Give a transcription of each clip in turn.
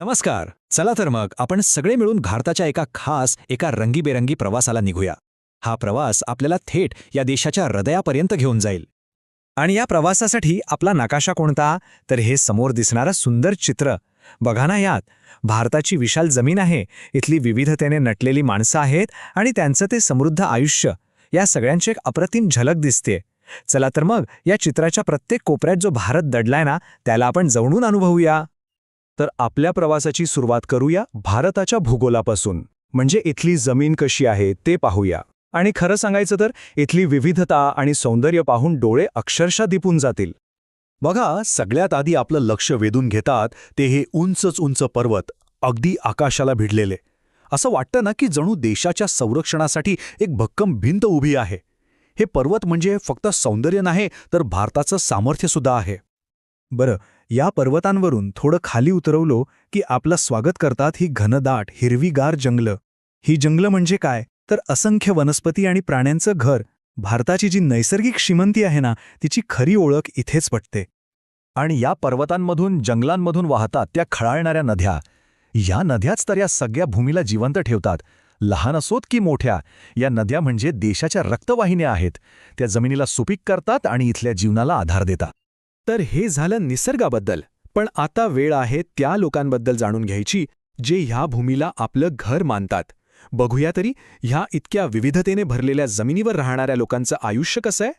नमस्कार. चला तर मग आपण सगळे मिळून भारताच्या एका खास एका रंगीबेरंगी प्रवासाला निघूया. हा प्रवास आपल्याला थेट या देशाच्या हृदयापर्यंत घेऊन जाईल. आणि या प्रवासासाठी आपला नकाशा कोणता? तर हे समोर दिसणारं सुंदर चित्र. बघा ना यात भारताची विशाल जमीन आहे इथली विविधतेने नटलेली माणसं आहेत आणि त्यांचं ते समृद्ध आयुष्य. या सगळ्यांची एक अप्रतिम झलक दिसते. चला तर मग या चित्राच्या प्रत्येक कोपऱ्यात जो भारत दडलाय ना त्याला आपण जवळून अनुभवूया. तर आपल्या प्रवासाची सुरुवात करूया भारताच्या भूगोलापासून. म्हणजे इथली जमीन कशी आहे ते पाहूया. आणि खरं सांगायचं तर इथली विविधता आणि सौंदर्य पाहून डोळे अक्षरशः दिपून जातील. बघा सगळ्यात आधी आपलं लक्ष वेधून घेतात ते हे उंचच उंच पर्वत अगदी आकाशाला भिडलेले. असं वाटतं ना की जणू देशाच्या संरक्षणासाठी एक भक्कम भिंत उभी आहे. हे पर्वत म्हणजे फक्त सौंदर्य नाही तर भारताचं सामर्थ्यसुद्धा आहे. बरं या पर्वतांवरून थोडं खाली उतरवलो की आपलं स्वागत करतात ही घनदाट हिरवीगार जंगलं. ही जंगलं म्हणजे काय? तर असंख्य वनस्पती आणि प्राण्यांचं घर. भारताची जी नैसर्गिक श्रीमंती आहे ना तिची खरी ओळख इथेच पटते. आणि या पर्वतांमधून जंगलांमधून वाहतात त्या खळाळणाऱ्या नद्या. या नद्याच तर या सगळ्या भूमीला जिवंत ठेवतात. लहान असोत की मोठ्या या नद्या म्हणजे देशाच्या रक्तवाहिन्या आहेत. त्या जमिनीला सुपीक करतात आणि इथल्या जीवनाला आधार देतात. तर हे झालं निसर्गाबद्दल. पण आता वेळ आहे त्या लोकांबद्दल जाणून घ्यायची जे ह्या भूमीला आपलं घर मानतात. बघूया तरी ह्या इतक्या विविधतेने भरलेल्या जमिनीवर राहणाऱ्या लोकांचं आयुष्य कसं आहे?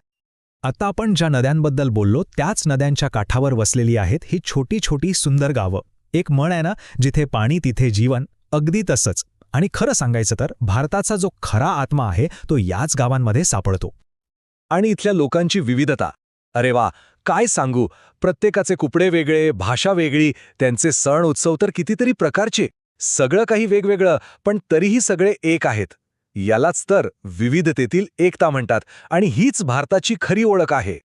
आता आपण ज्या नद्यांबद्दल बोललो त्याच नद्यांच्या काठावर वसलेली आहेत ही छोटी छोटी सुंदर गावं. एक म्हण आहे ना जिथे पाणी तिथे जीवन अगदी तसंच. आणि खरं सांगायचं तर भारताचा जो खरा आत्मा आहे तो याच गावांमध्ये सापडतो. आणि इथल्या लोकांची विविधता. अरे वा काय सांगू? प्रत्येकाचे कुपडे वेगळे भाषा वेगळी त्यांचे सण उत्सव तर कितीतरी प्रकारचे. सगळं काही वेगवेगळं पण तरीही सगळे एक आहेत. यालाच तर विविधतेतील एकता म्हणतात आणि हीच भारताची खरी ओळख आहे.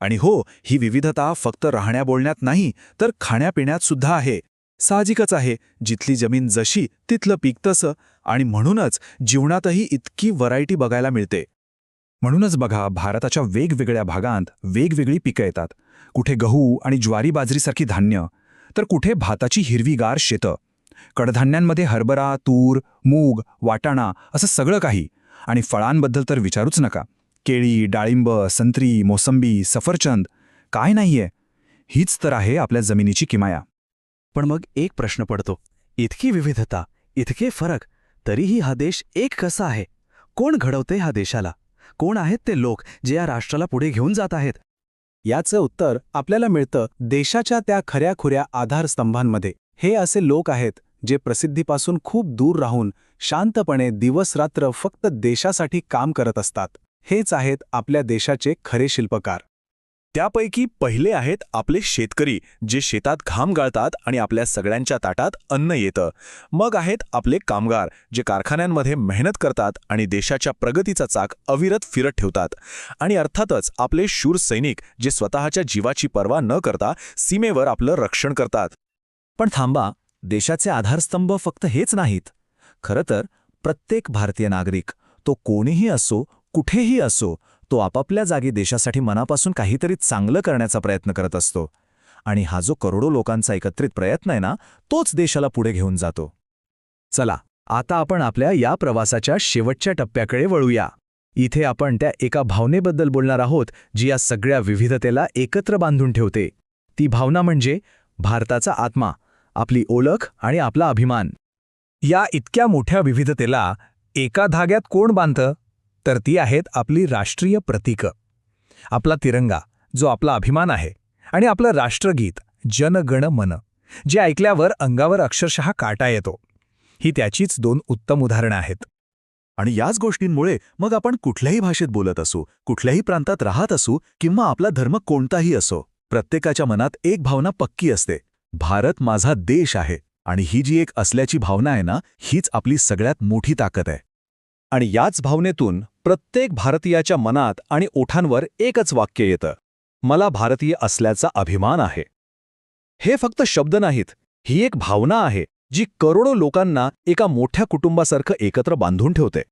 आणि हो ही विविधता फक्त राहण्या बोलण्यात नाही तर खाण्यापिण्यात सुद्धा आहे. साहजिकच आहे जिथली जमीन जशी तिथलं पीक तसं आणि म्हणूनच जीवनातही इतकी व्हरायटी बघायला मिळते. म्हणूनच बघा भारताच्या वेगवेगळ्या भागांत वेगवेगळी पिकं येतात. कुठे गहू आणि ज्वारी बाजरीसारखी धान्य तर कुठे भाताची हिरवीगार शेतं. कडधान्यांमध्ये हरभरा तूर मूग वाटाणा असं सगळं काही. आणि फळांबद्दल तर विचारूच नका. केळी डाळिंब संत्री मोसंबी सफरचंद काय नाहीये. हीच तर आहे आपल्या जमिनीची किमाया. पण मग एक प्रश्न पडतो. इतकी विविधता इतके फरक तरीही हा देश एक कसा आहे? कोण घडवते हा देशाला? कोण आहेत ते लोक जे या राष्ट्राला पुढे घेऊन जात आहेत? याचं उत्तर आपल्याला मिळतं देशाच्या त्या खऱ्याखुऱ्या आधारस्तंभांमध्ये. हे असे लोक आहेत जे प्रसिद्धीपासून खूप दूर राहून शांतपणे दिवसरात्र फक्त देशासाठी काम करत असतात. हेच आहेत आपल्या देशाचे खरे शिल्पकार. त्यापैकी पहिले आहेत आपले शेतकरी जे शेतात घाम गाळतात आणि आपल्या सगळ्यांच्या ताटात अन्न येतं. मग आहेत आपले कामगार जे कारखान्यांमध्ये मेहनत करतात आणि देशाच्या प्रगतीचा चाक अविरत फिरत ठेवतात. आणि अर्थातच आपले शूर सैनिक जे स्वतःच्या जीवाची पर्वा न करता सीमेवर आपलं रक्षण करतात. पण थांबा देशाचे आधारस्तंभ फक्त हेच नाहीत. खरं तर प्रत्येक भारतीय नागरिक तो कोणीही असो कुठेही असो तो आपापल्या जागी देशासाठी मनापासून काहीतरी चांगलं करण्याचा प्रयत्न करत असतो. आणि हा जो करोडो लोकांचा एकत्रित प्रयत्न आहे ना तोच देशाला पुढे घेऊन जातो. चला आता आपण आपल्या या प्रवासाच्या शेवटच्या टप्प्याकडे वळूया. इथे आपण त्या एका भावनेबद्दल बोलणार आहोत जी या सगळ्या विविधतेला एकत्र बांधून ठेवते. ती भावना म्हणजे भारताचा आत्मा आपली ओळख आणि आपला अभिमान. या इतक्या मोठ्या विविधतेला एका धाग्यात कोण बांधतं? तर ती आहेत आपली राष्ट्रीय प्रतीकं. आपला तिरंगा जो आपला अभिमान आहे आणि आपलं राष्ट्रगीत जन गण मन जे ऐकल्यावर अंगावर अक्षरशः काटा येतो. ही त्याचीच दोन उत्तम उदाहरणं आहेत. आणि याच गोष्टींमुळे मग आपण कुठल्याही भाषेत बोलत असू कुठल्याही प्रांतात राहत असू किंवा आपला धर्म कोणताही असो प्रत्येकाच्या मनात एक भावना पक्की असते. भारत माझा देश आहे आणि ही जी एक असल्याची भावना आहे ना हीच आपली सगळ्यात मोठी ताकद आहे. आणि याच भावनेतून प्रत्येक भारतीयाच्या मनात आणि ओठांवर एकच वाक्य येतं. मला भारतीय असल्याचा अभिमान आहे. हे फक्त शब्द नाहीत ही एक भावना आहे जी करोडो लोकांना एका मोठ्या कुटुंबासारखं एकत्र बांधून ठेवते.